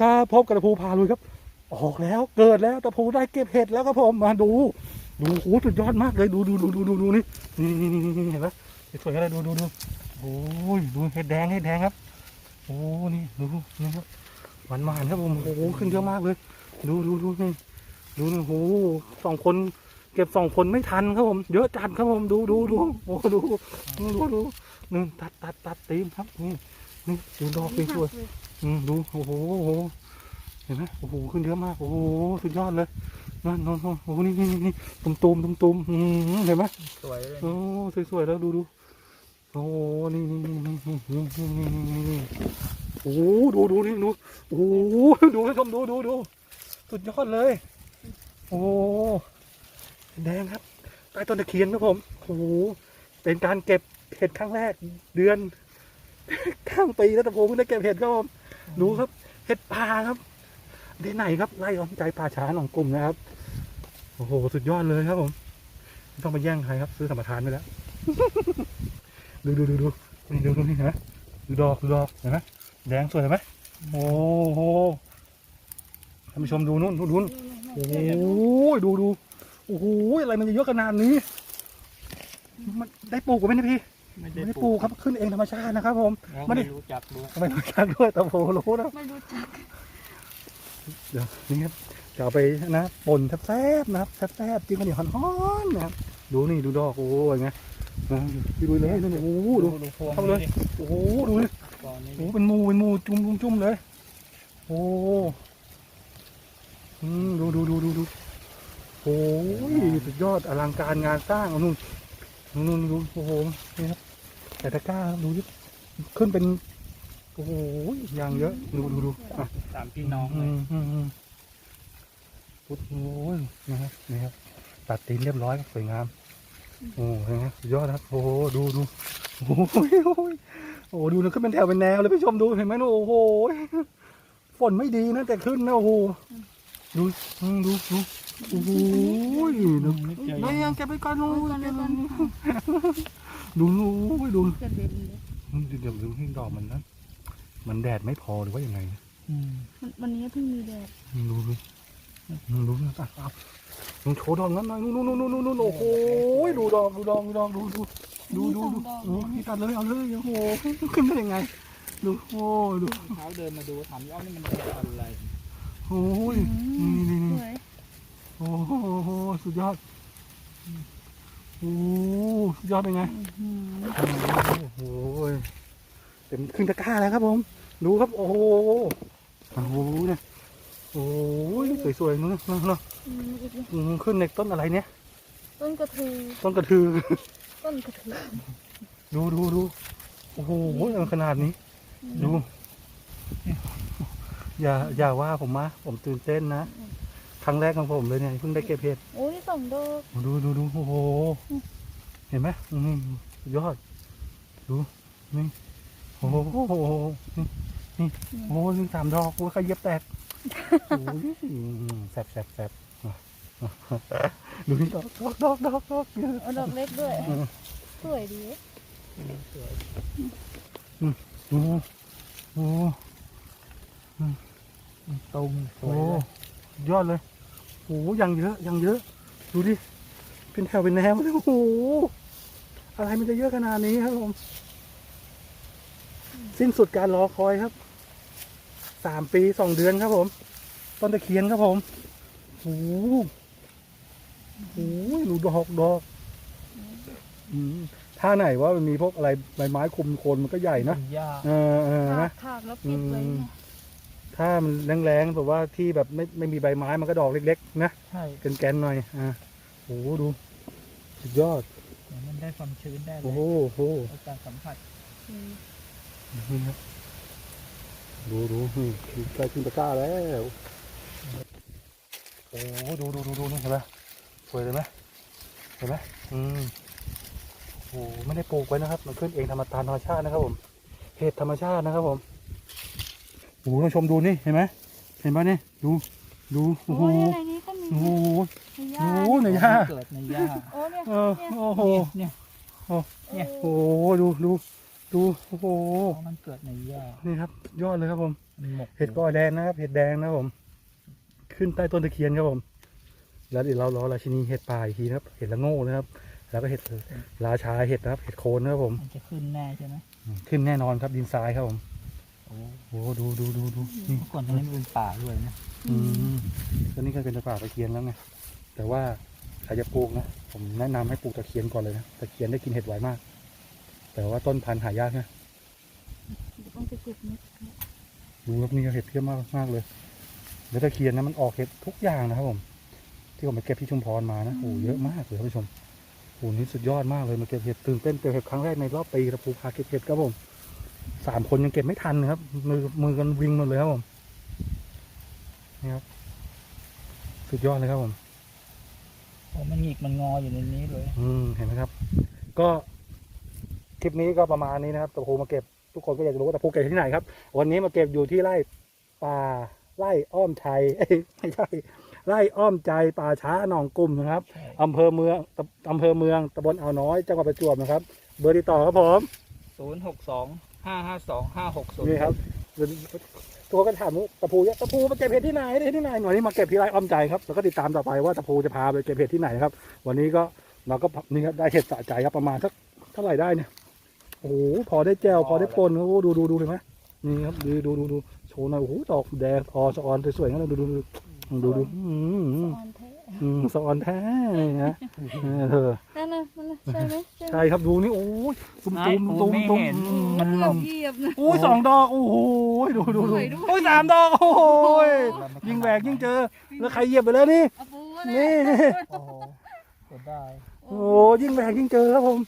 ครับพบกับตะพูพาลุยครับ ออกแล้วเกิดแล้วตะพูได้เก็บเห็ดแล้วครับผมมาดูดูโอ้สุดยอดมากเลยดูดูดูดูดูดูนี่นี่นี่นี่เห็นไหมสวยๆกันเลยดูดูดูโอ้ยดูเห็ดแดงเห็ดแดงครับโอ้นี่ดูนี่ครับหวานหวานครับผมโอ้ขึ้นเยอะมากเลย ดูดูดูนี่ดูนี่โอ้สองคนเก็บสองคนไม่ทันครับผมเยอะจัดครับผมดูดูดูโอ้ดูดูดูดูนี่งตัดตัดตัดตีมครับนี่นี่ดูดอกสวย ดูโอ้โหเห็นไหมโอ้โหขึ้นเยอะมากโอ้โหสุดยอดเลยนั่นนนโอ้โหนี่นี่นี่ตุ่มตุ่มตุ่มตุ่มเห็นไหมสวยเลยโอ้สวยๆแล้วดูดูโอ้โหนี่นี่นี่นี่นี่นี่นี่โอ้โหดูดูนี่ดูโอ้โหดูให้ชมดูดูดูสุดยอดเลย โอ้แดงครับใต้ต้นตะเคียนครับผมโอ้โหเป็นการเก็บเห็ดครั้งแรกเดือนข้างปีแล้วแต่ผมเพิ่งได้เก็บเห็ดครับผม ดูครับเห็ดป่าครับเดนไหนครับไล่อ้อมใจป่าช้าหนองกลุ่มนะครับโอ้โหสุดยอดเลยครับผมไม่ต้องไปแย่งใครครับ ซื้อสัมปทานไปแล้ว ดูดูดูดูนี่ดูดูนี่นะดูดอกดูดอกเห็นไหมแดงสวยเห็นไหมโอ้โหท่านผู้ชมดูนู่นดูนู่นโอ้โหดูดูโอ้โหอะไรมันจะเยอะขนาดนี้ มันได้ปลูกกันไหมนะพี่ ไม่ไม่ได้ได้ปปลูลูกกครับขึ้นเองธรรมชาตินะครับ ผมแล้วไม่ได้ไม่รู้จักด้วยไม่รู้จักด้วยแต่ผมรู้นะไม่รู้จักเดี๋ยวนี่ครับจะเอาไปนะป่นแซ่บๆนะครับแซ่บๆจิ้มกันเหนียวฮ้อนๆนะครับดูนี่ดูดอกโอ้ยไงนะพี่ดูเลยนี่โอ้โหดูดูพวงเข้าเลยโอ้โหดูนี่ก่อนนี้โอ้โหเป็นหมูเป็นหมูจุ่มจุ่มจุ่มเลย โอ้อืมดูดูดูดูดูโอ้ยสุดยอดอลังการงานสร้างเอานู่นนู่นนู่นดูโอ้โหนี่ครับ แต่ตะกร้าดูดิขึ้นเป็น โอ้โหอย่างเยอะ ดูดูดูอะสามพี่น้องอืเลยมอืมอืมพุทโอ้ยนะครับนี่ครับ ตัดตีนเรียบร้อยครับสวยงาม โอ้โหสุดยอดครับ โอ้โหดูดูโอ้โหโอ้โหโอ้โหดูนะขึ้นเป็นแถวเป็นแนวเลยผู้ชมดูเห็นไหมโอ้โหฝนไม่ดีนะแต่ขึ้นนะโอ้โหดูอืมดูดู โอ้โหดูไม่เจอนี่ยังเก็บไปก่อนนู้กันแล้วกันดูดูดูเกิดเบบีเดี๋ยวดูที่ดอกมันนะมันแดดไม่พอหรือว่ายังไงอืมมันวันนี้เพิ่งมีแดดดูดูดูดูอะอะดูโชว์ดอกนั้นหน่อยนู่นนู่นนู่นนู่นนู่นโอ้โหดูดอกดูดอกดูดอกดูดูดูดูดูโอ้พี่ตัดเลยเอาเลยโอ้โหขึ้นได้ยังไงดูโอ้ยดูเช้าเดินมาดูถามย้อนนี่มันเป็นอะไรโอ้ยนี่นี่สนี่วย โอ้โหสุดยอดโอ้สุดยอดเป็นไงโอ้โหเต็มขึ้นตะกร้าแล้วครับผม ดูครับ โอ้โหโอ้โหเนี่ยโอ้ยสวยๆนู่นนู่นนู่นขึ้นในต้นอะไรเนี่ย ต้นกระทือ ต้นกระทือ ต้นกระทือ ดูดูดูโอ้โหขนาดนี้ ดู อย่าอย่าว่าผมมาผมตื่นเต้นนะ รั้งแรกของผมเลยเนี่ยเพิ่งได้เก็บเห็ดโอ้ยสองดอกดูดูดูโอ้โหเห็นไหมอืมสุดยอด ดูนี่โอ้โหนี่นี่โอ้โหนี่สามดอกโอ้ยใครเย็บแตกโอ้ยแสบแสบแสบอะอะดูนี่ดอกดอกดอกดอกดอกเอาดอกเล็กด้วยอืมสวยดีสวยดูโอ้ตรงสโอ้วยเลยยอดเลย โอ้ยังเยอะยังเยอะ ดูดิ เป็นแถวเป็นแนวเลยโอ้โหอะไรมันจะเยอะขนาดนี้ครับผม สิ้นสุดการรอคอยครับ สามปีสองเดือนครับผม ต้นตะเคียนครับผมโอ้โหโอ้ยดูดอกดอกอืมถ้าไหนว่ามันมีพวกอะไรใบไม้คุมโคนมันก็ใหญ่นะเป็นหญ้าเออเออถานะกถากแล้วปิดเลยอืมไง ถ้ามันแรงๆแบบว่าที่แบบไม่ไม่มีใบไม้มันก็ดอกเล็กๆ นะใช่แกนๆหน่อยอ่าโหดู สุดยอดเดี๋ยวมันได้ความชื้นได้เลโอ้ยโหโอ้โหอาการสัมผัสอืมนี่ครับดูดูนี่คือใกล้ขึ้นตะกร้าแล้วโอ้โหดูดูดูดูนี่เห็นไหมสวยเลยไหมเห็นไหมอืมโอ้โหไม่ได้ปลูกไว้นะครับ มันขึ้นเองธรรมตามธรรมชาตินะครับผมเห็ดธรรมชาตินะครับผม โอ้โหท่านผู้ชมดูนี่เห็นไหมเห็นไหมนี่ดูดูโอ้โหโอ้ยอะไรนี้ก็มีโอ้โหมีหโอ้ญ้าโหในหญ้าเกิดในหญ้าโอ้เนี่ยเออโอ้โหเนี่ยเนี่โอ้โหดูดูดูโอ้โหเพราะมันเกิดในหญ้านี่ครับ ยอดเลยครับผม มันหมกเห็ดกอแดงนะครับ เห็ดแดงนะครับผม ขึ้นใต้ต้นตะเคียนครับผม แล้วเดี๋ยวเรารอราชินีเห็ดป่าอีกทีนะครับ เห็ดละโง่นะครับ แล้วก็เห็ดราชาเห็ดนะครับ เห็ดโคนนะครับผม มันจะขึ้นแน่ใช่ไหม ขึ้นแน่นอนครับดินทรายครับผม โอ้โอ้โหดูดูดูดูนี่เมื่อก่อนตรงนี้มันเป็นป่าด้วยนะอืมก็นี่ก็เป็นตะป่าตะเคียนแล้วไงแต่ว่าใครจะปลูกนะผมแนะนำให้ปลูกตะเคียนก่อนเลยนะตะเคียนได้กินเห็ดไวมาก แต่ว่าต้นพันธุ์หายากนะเดี๋ยวต้องไปเก็บเม็ดดูครับนี่ก็เห็ดเยอะมากมากเลยแล้วตะเคียนนะมันออกเห็ดทุกอย่างนะครับผม ที่ผมไปเก็บที่ชุมพรมานะโอ้โหเยอะมากเลยท่านผู้ชมโอ้โหนี่สุดยอดมากเลยมาเก็บเห็ดตื่นเต้นเก็บเห็ดครั้งแรกในรอบปีกระปูพาเก็บเห็ดครับผม สามคนยังเก็บไม่ทันนะครับ มือมือกันวิ่งหมดเลยครับผมนี่ครับ สุดยอดเลยครับผมโอ้มันหงิกมันงออยู่ในนี้เลย อืมเห็นไหมครับ ก็คลิปนี้ก็ประมาณนี้นะครับตะพูมาเก็บทุกคนก็อยากจะรู้ว่าตะพูเก็บที่ไหนครับ วันนี้มาเก็บอยู่ที่ไร่ป่าไร่อ้อมชัยเอ้ยไม่ใช่ไร่อ้อมใจป่าช้าหนองกลุ่มนะครับใช่อำเภอเมืองตำอำเภอเมืองตำบลอ่าวน้อยจังหวัดประจวบนะครับ เบอร์ติดต่อครับผมศูนย์ หกสองห้าห้าสองห้าหกศูนย์นี่ครับตัวก็ถามว่าตะพูเนี่ยตะพูมาเก็บเห็ดที่ไหนเห็ดที่ไหนหน่อยนี่มาเก็บที่ไร่อ้อมใจครับแล้วก็ติดตามต่อไปว่าตะพูจะพาไปเก็บเห็ดที่ไหนครับ วันนี้ก็เราก็นี่ครับได้เห็ดสะใจครับประมาณสักเท่าไหร่ได้เนี่ยโอ้โหพอได้แจวพอได้ปนโอ้โหดูดูดูเลยไหมนี่ครับดูดูดูดูโชว์หน่อยโอ้โหดอกแดงออสะออนสวยๆงั้นเลยดูดูดูดูดูอืม อืมอ่อนแท้อืมสะออนแท้เลยนะเออนั่นน่ะนั่นน่ะใช่ไหมใช่ไหมใช่ครับดูนี่โอ้ยตุ้มตุ้มตุ้มตุ้มมันหลเกือบบเหยียบนะโอ้ยสองดอกโอ้โหดูดูดูสวยด้วย โอ้ยสามดอกโอ้โหยิ่งแหวกยิ่งเจอ แล้วใครเหยียบไปแล้วนี่ เอาปูนี่เลยโอ้โหเสียดายโอ้โหยิ่งแหวกยิ่งเจอครับผม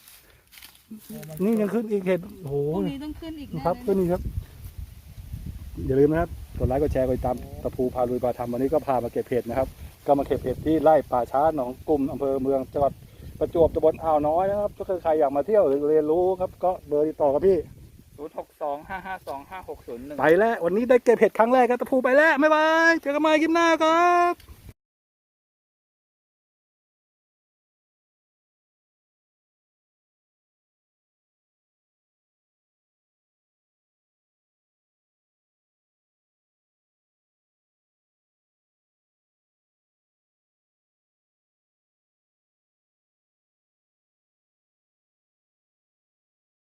นี่ยังขึ้นอีกเห็ดโอ้โหพรุ่งนี้ต้องขึ้นอีกแน่ครับเลยขึ้นอีกครับ อย่าลืมนะครับกดไลค์กดแชร์กดติดตามตะพูพาลุยพาทำวันนี้ก็พามาเก็บเห็ดนะครับ ก็มาเก็บเห็ดที่ไร่ป่าช้าหนองกลุ่มอำเภอเมืองจังหวัดประจวบตำบลอ่าวน้อยนะครับถ้าใครอยากมาเที่ยวหรือเรียนรู้ครับ ก็เบอร์ติดต่อกับพี่ศูนย์หกสองห้าห้าสองห้าหกศูนย์หนึ่งไปแล้ว วันนี้ได้เก็บเห็ดครั้งแรกครับตะพูไปแล้วบ๊ายบายเจอกันใหม่คลิปหน้าครับ